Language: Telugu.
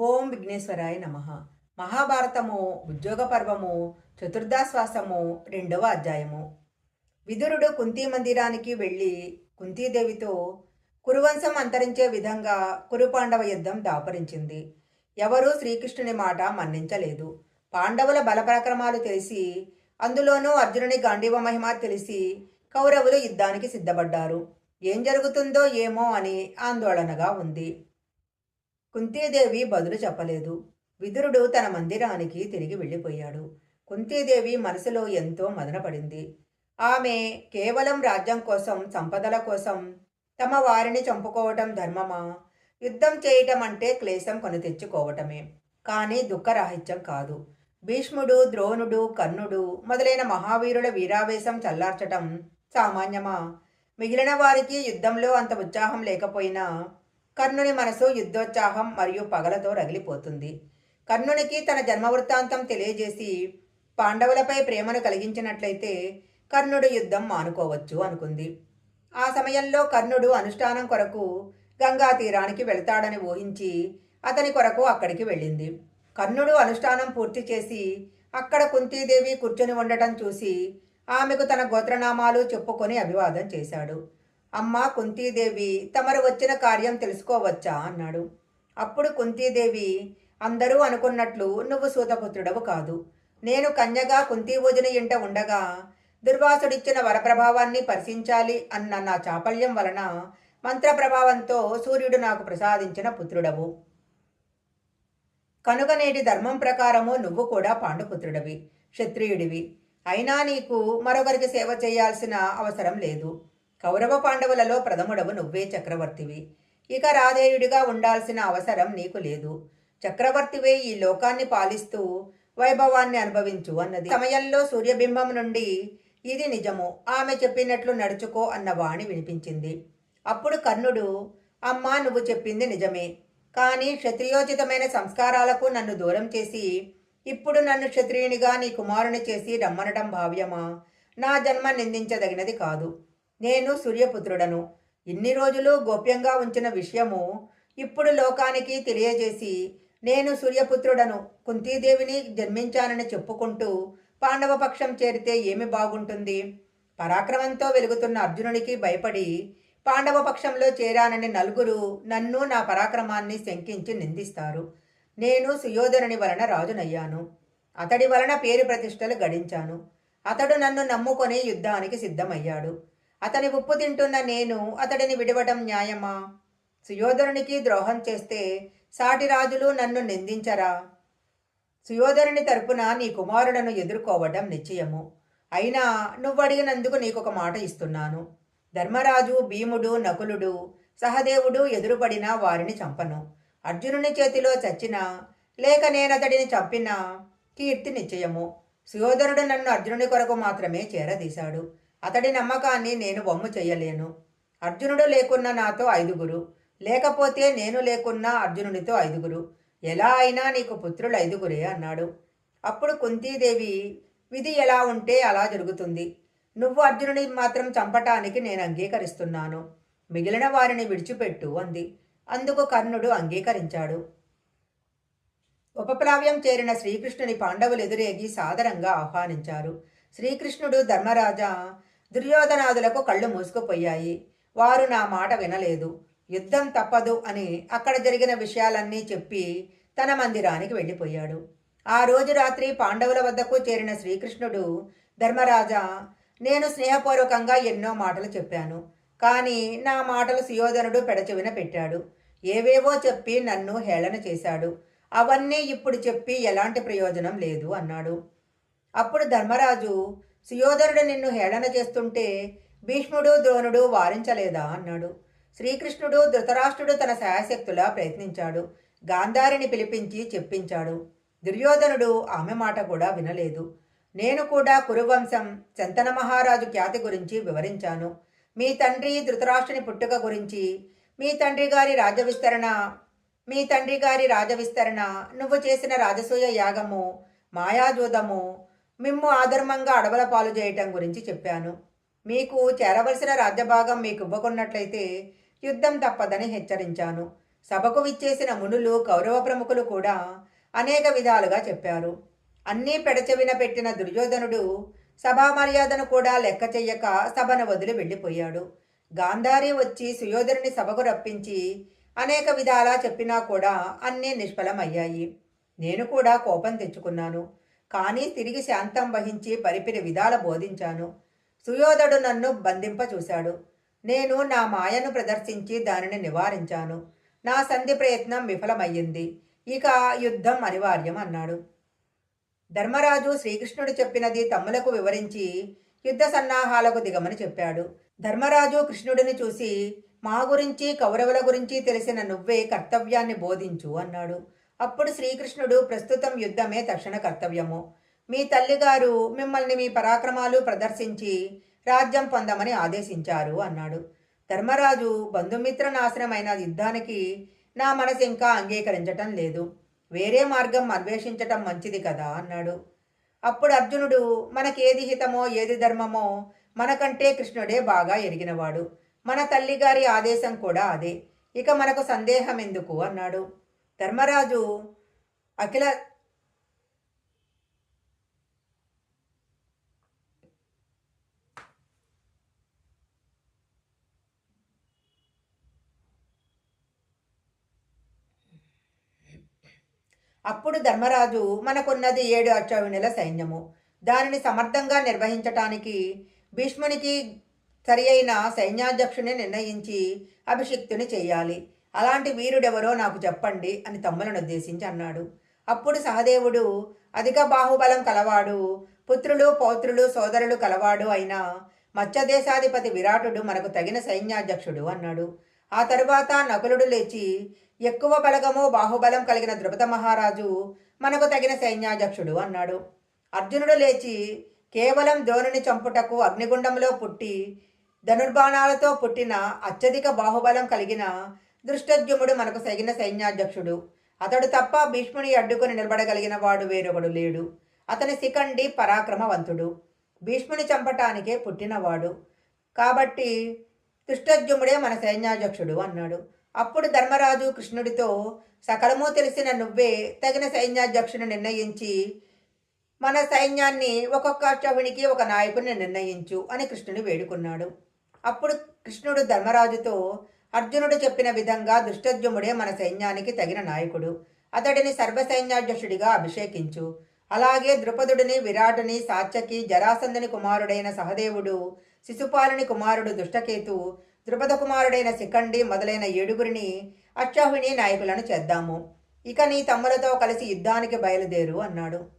ఓం విఘ్నేశ్వరాయ నమ. మహాభారతము ఉద్యోగ పర్వము చతుర్దాశ్వాసము రెండవ అధ్యాయము. విదురుడు కుంతీ మందిరానికి వెళ్ళి కుంతీదేవితో కురువంశం అంతరించే విధంగా కురుపాండవ యుద్ధం దాపరించింది. ఎవరూ శ్రీకృష్ణుని మాట మన్నించలేదు. పాండవుల బలపరాక్రమాలు తెలిసి అందులోనూ అర్జునుని గాంధీవ మహిమ తెలిసి కౌరవులు యుద్ధానికి సిద్ధపడ్డారు. ఏం జరుగుతుందో ఏమో అని ఆందోళనగా ఉంది. కుంతీదేవి బదులు చెప్పలేదు. విదురుడు తన మందిరానికి తిరిగి వెళ్ళిపోయాడు. కుంతీదేవి మనసులో ఎంతో మదనపడింది. ఆమె కేవలం రాజ్యం కోసం సంపదల కోసం తమ వారిని చంపుకోవటం ధర్మమా? యుద్ధం చేయటం అంటే క్లేశం కొని తెచ్చుకోవటమే. కానీ దుఃఖరాహిత్యం కాదు. భీష్ముడు ద్రోణుడు కర్ణుడు మొదలైన మహావీరుల వీరావేశం చల్లార్చటం సామాన్యమా? మిగిలిన వారికి యుద్ధంలో అంత ఉత్సాహం లేకపోయినా కర్ణుని మనసు యుద్ధోత్సాహం మరియు పగలతో రగిలిపోతుంది. కర్ణునికి తన జన్మవృత్తాంతం తెలియజేసి పాండవులపై ప్రేమను కలిగించినట్లయితే కర్ణుడు యుద్ధం మానుకోవచ్చు అనుకుంది. ఆ సమయంలో కర్ణుడు అనుష్ఠానం కొరకు గంగా తీరానికి వెళ్తాడని ఊహించి అతని కొరకు అక్కడికి వెళ్ళింది. కర్ణుడు అనుష్ఠానం పూర్తి చేసి అక్కడ కుంతీదేవి కూర్చొని ఉండటం చూసి ఆమెకు తన గోత్రనామాలు చెప్పుకొని అభివాదం చేశాడు. అమ్మ కుంతీదేవి తమరు వచ్చిన కార్యం తెలుసుకోవచ్చా? అన్నాడు. అప్పుడు కుంతీదేవి అందరూ అనుకున్నట్లు నువ్వు సూతపుత్రుడవు కాదు. నేను కన్యగా కుంతీభోజన ఇంట ఉండగా దుర్వాసుడిచ్చిన వరప్రభావాన్ని పరిశీలించాలి అన్న నా చాపల్యం వలన మంత్రప్రభావంతో సూర్యుడు నాకు ప్రసాదించిన పుత్రుడవు. కనుక నేటి ధర్మం ప్రకారము నువ్వు కూడా పాండుపుత్రుడివి క్షత్రియుడివి. అయినా నీకు మరొకరికి సేవ చేయాల్సిన అవసరం లేదు. కౌరవ పాండవులలో ప్రథముడవు నువ్వే చక్రవర్తివి. ఇక రాధేయుడిగా ఉండాల్సిన అవసరం నీకు లేదు. చక్రవర్తివే ఈ లోకాన్ని పాలిస్తూ వైభవాన్ని అనుభవించు అన్నది. సమయంలో సూర్యబింబం నుండి ఇది నిజము. ఆమె చెప్పినట్లు నడుచుకో అన్న వాణి వినిపించింది. అప్పుడు కర్ణుడు అమ్మా నువ్వు చెప్పింది నిజమే. కానీ క్షత్రియోచితమైన సంస్కారాలకు నన్ను దూరం చేసి ఇప్పుడు నన్ను క్షత్రియునిగా నీ కుమారుని చేసి రమ్మనటం భావ్యమా? నా జన్మ నిందించదగినది కాదు. నేను సూర్యపుత్రుడను. ఇన్ని రోజులు గోప్యంగా ఉంచిన విషయము ఇప్పుడు లోకానికి తెలియజేసి నేను సూర్యపుత్రుడను కుంతీదేవిని జన్మించానని చెప్పుకుంటూ పాండవ పక్షం చేరితే ఏమి బాగుంటుంది? పరాక్రమంతో వెలుగుతున్న అర్జునునికి భయపడి పాండవ పక్షంలో చేరానని నలుగురు నన్ను నా పరాక్రమాన్ని శంకించి నిందిస్తారు. నేను సుయోధనుని వలన రాజునయ్యాను. అతడి వలన పేరు ప్రతిష్టలు గడించాను. అతడు నన్ను నమ్ముకొని యుద్ధానికి సిద్ధమయ్యాడు. అతని ఉప్పు తింటున్న నేను అతడిని విడవటం న్యాయమా? సుయోధరునికి ద్రోహం చేస్తే సాటి రాజులు నన్ను నిందించరా? సుయోధరుని తరపున నీ కుమారులను ఎదుర్కోవడం నిశ్చయము. అయినా నువ్వు అడిగినందుకు నీకొక మాట ఇస్తున్నాను. ధర్మరాజు భీముడు నకులుడు సహదేవుడు ఎదురుపడిన వారిని చంపను. అర్జునుని చేతిలో చచ్చినా లేక నేనతడిని చంపినా కీర్తి నిశ్చయము. సుయోధనుడు నన్ను అర్జునుని కొరకు మాత్రమే చేరదీశాడు. అతడి నమ్మకాన్ని నేను వమ్ము చేయలేను అర్జునుడు లేకున్న నాతో ఐదుగురు. లేకపోతే నేను లేకున్నా అర్జునునితో ఐదుగురు. ఎలా అయినా నీకు పుత్రులు ఐదుగురే అన్నాడు. అప్పుడు కుంతీదేవి విధి ఎలా ఉంటే అలా జరుగుతుంది. నువ్వు అర్జునుని మాత్రం చంపటానికి నేను అంగీకరిస్తున్నాను. మిగిలిన వారిని విడిచిపెట్టు అంది. అందుకు కర్ణుడు అంగీకరించాడు. ఉపప్లావ్యం చేరిన శ్రీకృష్ణుని పాండవులు ఎదురేగి సాదరంగా ఆహ్వానించారు. శ్రీకృష్ణుడు ధర్మరాజా దుర్యోధనాదులకు కళ్ళు మూసుకుపోయాయి. వారు నా మాట వినలేదు. యుద్ధం తప్పదు అని అక్కడ జరిగిన విషయాలన్నీ చెప్పి తన మందిరానికి వెళ్ళిపోయాడు. ఆ రోజు రాత్రి పాండవుల వద్దకు చేరిన శ్రీకృష్ణుడు ధర్మరాజా నేను స్నేహపూర్వకంగా ఎన్నో మాటలు చెప్పాను. కానీ నా మాటలు సుయోధనుడు పెడచెవిన పెట్టాడు. ఏవేవో చెప్పి నన్ను హేళన చేశాడు. అవన్నీ ఇప్పుడు చెప్పి ఎలాంటి ప్రయోజనం లేదు అన్నాడు. అప్పుడు ధర్మరాజు సుయోధనుడు నిన్ను హేళన చేస్తుంటే భీష్ముడు ద్రోణుడు వారించలేదా అన్నాడు. శ్రీకృష్ణుడు ధృతరాష్ట్రుడు తన శాయశక్తులా ప్రయత్నించాడు. గాంధారిని పిలిపించి చెప్పించాడు. దుర్యోధనుడు ఆమె మాట కూడా వినలేదు. నేను కూడా కురువంశం చంతన మహారాజు ఖ్యాతి గురించి వివరించాను. మీ తండ్రి ధృతరాష్ట్రుని పుట్టుక గురించి మీ తండ్రి గారి రాజవిస్తరణ మీ తండ్రి గారి రాజ విస్తరణ నువ్వు చేసిన రాజసూయ యాగము మాయాజూదము మిమ్ము ఆధర్మంగా అడవుల పాలు చేయటం గురించి చెప్పాను. మీకు చేరవలసిన రాజ్యభాగం మీకు ఇవ్వకున్నట్లయితే యుద్ధం తప్పదని హెచ్చరించాను. సభకు విచ్చేసిన మునులు కౌరవ ప్రముఖులు కూడా అనేక విధాలుగా చెప్పారు. అన్నీ పెడచెవిన పెట్టిన దుర్యోధనుడు సభా మర్యాదను కూడా లెక్క చెయ్యక సభను వదిలి వెళ్ళిపోయాడు. గాంధారి వచ్చి సుయోధనుని సభకు రప్పించి అనేక విధాలా చెప్పినా కూడా అన్నీ నిష్ఫలమయ్యాయి. నేను కూడా కోపం తెచ్చుకున్నాను. కానీ తిరిగి శాంతం వహించి పరిపిరి విధాల బోధించాను. సుయోధుడు నన్ను బంధింప చూశాడు నేను నా మాయను ప్రదర్శించి దానిని నివారించాను. నా సంధి ప్రయత్నం విఫలమయ్యింది. ఇక యుద్ధం అనివార్యం అన్నాడు ధర్మరాజు శ్రీకృష్ణుడు చెప్పినది తమ్ములకు వివరించి యుద్ధ సన్నాహాలకు దిగమని చెప్పాడు. ధర్మరాజు కృష్ణుడిని చూసి మా గురించి కౌరవుల గురించి తెలిసిన నువ్వే కర్తవ్యాన్ని బోధించు అన్నాడు. అప్పుడు శ్రీకృష్ణుడు ప్రస్తుతం యుద్ధమే తక్షణ కర్తవ్యము. మీ తల్లిగారు మిమ్మల్ని మీ పరాక్రమాలు ప్రదర్శించి రాజ్యం పొందమని ఆదేశించారు అన్నాడు. ధర్మరాజు బంధుమిత్ర నాశనమైన యుద్ధానికి నా మనసు ఇంకా అంగీకరించటం లేదు. వేరే మార్గం అన్వేషించటం మంచిది కదా అన్నాడు. అప్పుడు అర్జునుడు మనకేది హితమో ఏది ధర్మమో మనకంటే కృష్ణుడే బాగా ఎరిగినవాడు. మన తల్లిగారి ఆదేశం కూడా అదే. ఇక మనకు సందేహం ఎందుకు అన్నాడు. ధర్మరాజు అఖిల అప్పుడు ధర్మరాజు మనకున్నది ఏడు అశ్వవినుల సైన్యము. దానిని సమర్థంగా నిర్వహించటానికి భీష్మునికి సరి అయిన సైన్యాధ్యక్షుని నిర్ణయించి అభిషిక్తుని చేయాలి. అలాంటి వీరుడెవరో నాకు చెప్పండి అని తమ్ములను ఉద్దేశించి అన్నాడు. అప్పుడు సహదేవుడు అధిక బాహుబలం కలవాడు పుత్రులు పౌత్రులు సోదరులు కలవాడు అయిన మత్స్యదేశాధిపతి విరాటుడు మనకు తగిన సైన్యాధ్యక్షుడు అన్నాడు. ఆ తరువాత నకులుడు లేచి ఎక్కువ బలగము బాహుబలం కలిగిన ద్రుపద మహారాజు మనకు తగిన సైన్యాధ్యక్షుడు అన్నాడు. అర్జునుడు లేచి కేవలం ద్రోణుని చంపుటకు అగ్నిగుండంలో పుట్టి ధనుర్బాణాలతో పుట్టిన అత్యధిక బాహుబలం కలిగిన దృష్టద్యుముడు మనకు తగిన సైన్యాధ్యక్షుడు. అతడు తప్ప భీష్ముని అడ్డుకుని నిలబడగలిగిన వాడు వేరొకడు లేడు. అతని శిఖండి పరాక్రమవంతుడు. భీష్ముని చంపటానికే పుట్టినవాడు. కాబట్టి దుష్టద్యుముడే మన సైన్యాధ్యక్షుడు అన్నాడు. అప్పుడు ధర్మరాజు కృష్ణుడితో సకలము తెలిసిన నువ్వే తగిన సైన్యాధ్యక్షుని నిర్ణయించి మన సైన్యాన్ని ఒక్కొక్క చవునికి ఒక నాయకుని నిర్ణయించు అని కృష్ణుని వేడుకున్నాడు. అప్పుడు కృష్ణుడు ధర్మరాజుతో అర్జునుడు చెప్పిన విధంగా దుష్టద్యుముడే మన సైన్యానికి తగిన నాయకుడు. అతడిని సర్వసైన్యాధ్యక్షుడిగా అభిషేకించు. అలాగే ద్రుపదుడిని విరాటుని సాత్యకి జరాసంధుని కుమారుడైన సహదేవుడు శిశుపాలుని కుమారుడు దుష్టకేతు ద్రుపద కుమారుడైన శిఖండి మొదలైన ఏడుగురిని అక్షాహుని నాయకులను చేద్దాము. ఇక నీ తమ్ములతో కలిసి యుద్ధానికి బయలుదేరు అన్నాడు.